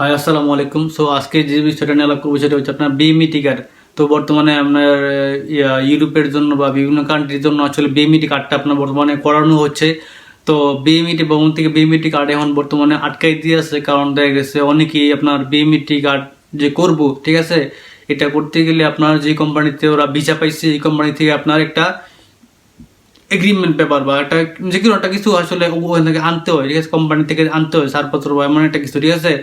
High আসসালামু আলাইকুম। So আজকে যে বিষয়টা নিয়ে আলাপ করব সেটা হচ্ছে আপনার বিএমইটি কার্ড তো বর্তমানে আপনার ইউরোপের জন্য বা বিভিন্ন কান্ট্রির জন্য আসলে বিএমইটি কার্ডটা আপনার বর্তমানে করানো হচ্ছে। তো বিএমইটি ভবন থেকে বিএমইটি কার্ড এখন বর্তমানে আটকাই দিয়ে আছে। কারণ দেখা গেছে অনেকেই আপনার বিএমইটি কার্ড যে করব, ঠিক আছে? এটা করতে গেলে আপনার যে কোম্পানিতে ওরা ভিসা পাইছে, এই কোম্পানি থেকে আপনার একটা এগ্রিমেন্ট পেপার বা একটা যে কোনো একটা কিছু আসলে ওখান থেকে আনতে হয়, ঠিক আছে? কোম্পানি থেকে আনতে হয়, ছাড়পত্র বা এমন একটা কিছু, ঠিক আছে?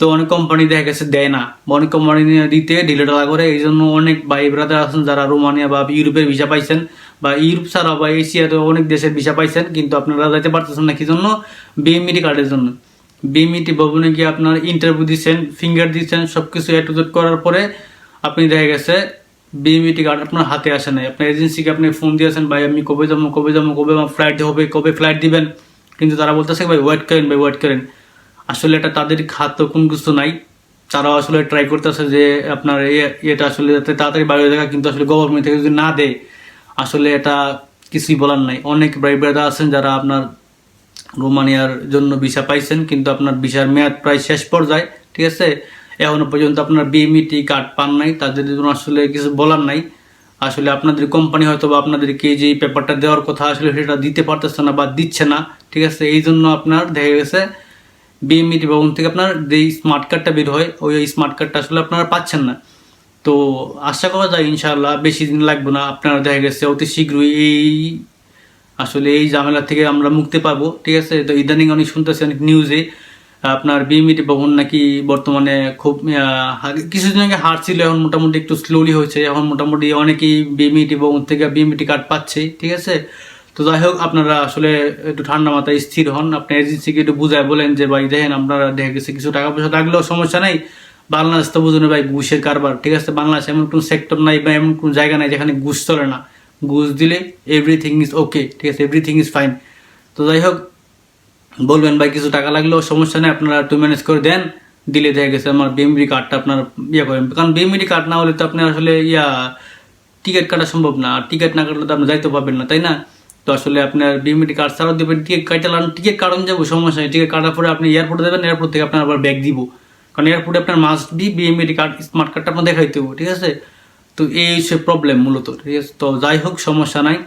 তো অনেক কোম্পানি দেখা গেছে, দেয় না। অনেক কোম্পানি দিতে ঢিলে ঢালা করে এই জন্য অনেক ভাই ব্রাদার আছেন যারা রোমানিয়া বা ইউরোপের ভিসা পাইছেন বা ইউরোপ ছাড়া বা এশিয়াতে অনেক দেশের ভিসা পাইছেন, কিন্তু আপনারা যাইতে পারতেছেন না। কি জন্য। বিএমইটি কার্ডের জন্য বিএমইটি ভবনে গিয়ে আপনার ইন্টারভিউ দিচ্ছেন ফিঙ্গার দিচ্ছেন সব কিছু এ টু করার পরে আপনি দেখা গেছে বিএমইটি কার্ড আপনার হাতে আসে নাই। আপনার এজেন্সিকে আপনি ফোন দিয়েছেন, ভাই, আমি কবে যাব কবে যাব, কবে আমার ফ্লাইট হবে, কবে ফ্লাইট দিবেন? কিন্তু তারা বলতেছে, ভাই ওয়েট করেন, ভাই ওয়েট করেন। আসলে এটা তাদের খাত কোন কিছু নাই। তারাও আসলে ট্রাই করতেছে যে আপনার এটা আসলে যাতে তাড়াতাড়ি বাইরে দেখা কিন্তু আসলে গভর্নমেন্ট থেকে যদি না দেয়, আসলে এটা কিছুই বলার নাই। অনেক ভাই আছেন যারা আপনার রোমানিয়ার জন্য ভিসা পাইছেন, কিন্তু আপনার ভিসার মেয়াদ প্রায় শেষ পর্যায়ে, ঠিক আছে? এখনও পর্যন্ত আপনার বিএমইটি কার্ড পান নাই, তাদের জন্য আসলে কিছু বলার নাই। আসলে আপনাদের কোম্পানি হয়তো বা আপনাদেরকে যে পেপারটা দেওয়ার কথা আসলে সেটা দিতে পারতেছে না বা দিচ্ছে না, ঠিক আছে? এই জন্য আপনার দেখা গেছে বিএমইটি ভবন থেকে আপনার যে স্মার্ট কার্ডটা বের হয়, ওই স্মার্ট কার্ডটা আসলে আপনারা পাচ্ছেন না। তো আশা করা যায় ইনশাআল্লাহ বেশি দিন লাগবে না। আপনারা দেখা গেছে অতি শীঘ্রই এই আসলে এই ঝামেলা থেকে আমরা মুক্তি পাবো, ঠিক আছে? তো ইদানিং অনেক শুনতেছি অনেক নিউজে আপনার বিএমইটি ভবন নাকি বর্তমানে খুব কিছুদিন আগে হার ছিল, এখন মোটামুটি একটু স্লোলি হয়েছে। এখন মোটামুটি অনেকেই বিএমইটি ভবন থেকে বিএমইটি কার্ড পাচ্ছে, ঠিক আছে? তো যাই হোক, আপনারা আসলে একটু ঠান্ডা মাথায় স্থির হন। আপনি এজেন্সিকে একটু বুঝায় বলেন যে, ভাই, দেখেন, আপনারা দেখে গেছে কিছু টাকা পয়সা লাগলেও সমস্যা নাই। বাংলাদেশ তো বুঝুন ভাই, ঘুষের কারবার, ঠিক আছে? বাংলাদেশ এমন কোনো সেক্টর নাই বা এমন কোনো জায়গা নাই যেখানে ঘুষ চলে না। ঘুষ দিলে এভরিথিং ইজ ওকে ঠিক আছে? এভরিথিং ইজ ফাইন তো যাই হোক, বলবেন, ভাই, কিছু টাকা লাগলেও সমস্যা নেই, আপনারা একটু ম্যানেজ করে দেন। দিলে দেখা গেছে আমার বিএমডি কার্ডটা আপনার ইয়ে করেন। কারণ বিএমডি কার্ড না হলে তো আপনি আসলে ইয়া টিকিট কাটা সম্ভব না। আর টিকিট না কাটলে তো আপনি যাইতে পারবেন না, তাই না? তো আসলে আপনার বিএমডি কার্ড ছাড়াও দেবেন টিকিট কাটালাম টিকিট কাটন যাব, সমস্যা নেই। টিকিট কাটার পরে আপনি এয়ারপোর্টে দেবেন এয়ারপোর্ট থেকে আপনার আবার ব্যাগ দিব। কারণ এয়ারপোর্টে আপনার must be BMD card smart কার্ডটা আপনার দেখাইতে হবে, ঠিক আছে? তো এই হচ্ছে প্রবলেম মূলত, ঠিক আছে? তো যাই হোক, সমস্যা নাই।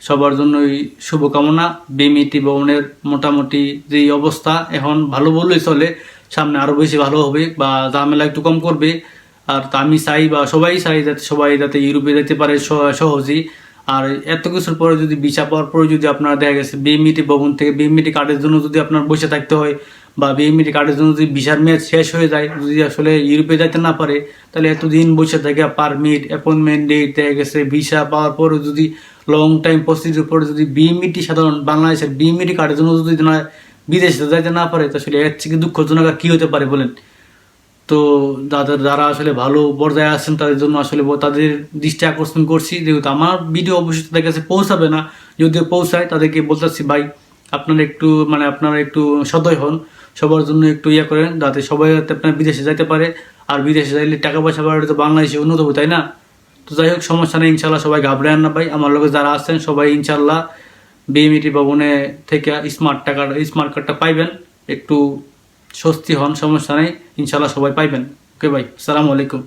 সবার জন্যই শুভকামনা। বিএমইটি ভবনের মোটামুটি যে অবস্থা, এখন ভালো বললেই চলে। সামনে আরও বেশি ভালো হবে বা ঝামেলা একটু কম করবে। আর তা আমি চাই বা সবাই চাই যাতে সবাই যাতে ইউরোপে যেতে পারে সহ- সহজেই। আর এত কিছুর পরে যদি ভিসা পাওয়ার পরে যদি আপনার দেখা গেছে বিএমইটি ভবন থেকে বিএমইটি কার্ডের জন্য যদি আপনার বসে থাকতে হয় বা বিএমইটি কার্ডের জন্য যদি ভিসার মেয়াদ শেষ হয়ে যায়, যদি আসলে ইউরোপে যাইতে না পারে, তাহলে এতদিন বসে থাকে পারমিট অ্যাপয়েন্টমেন্ট ডেট দেখা গেছে ভিসা পাওয়ার পরে যদি লং টাইম প্রসিডিউর পরে যদি বিএমইটি সাধারণ বাংলাদেশের বিএমইটি কার্ডের জন্য যদি না বিদেশে যাইতে না পারে, তাহলে এর থেকে দুঃখজনক আর কি হতে পারে বলেন? তো যাদের যারা আসলে ভালো পর্যায়ে আছেন, তাদের জন্য আসলে তাদের দৃষ্টি আকর্ষণ করছি। যেহেতু আমার ভিডিও অবশ্যই তাদের কাছে পৌঁছাবে না, যদিও পৌঁছায়, তাদেরকে বলতেছি, ভাই, আপনারা একটু মানে আপনারা একটু সদয় হন, সবার জন্য একটু ইয়ে করেন, যাতে সবাই যাতে আপনার বিদেশে যাইতে পারে। আর বিদেশে যাইলে টাকা পয়সা বাড়ালে তো বাংলাদেশে উন্নত হবে, তাই না? তো যাই হোক, সমস্যা নেই ইনশাল্লাহ সবাই ঘাবড়ান না, ভাই। আমার লোকে যারা আছেন, সবাই ইনশাল্লাহ বিএমইটি ভবনে থেকে স্মার্ট টাকা স্মার্ট কার্ডটা পাইবেন। একটু স্বস্তি হন সমস্যা নেই। ইনশাল্লাহ সবাই পাইবেন। ওকে ভাই সালামু আলাইকুম।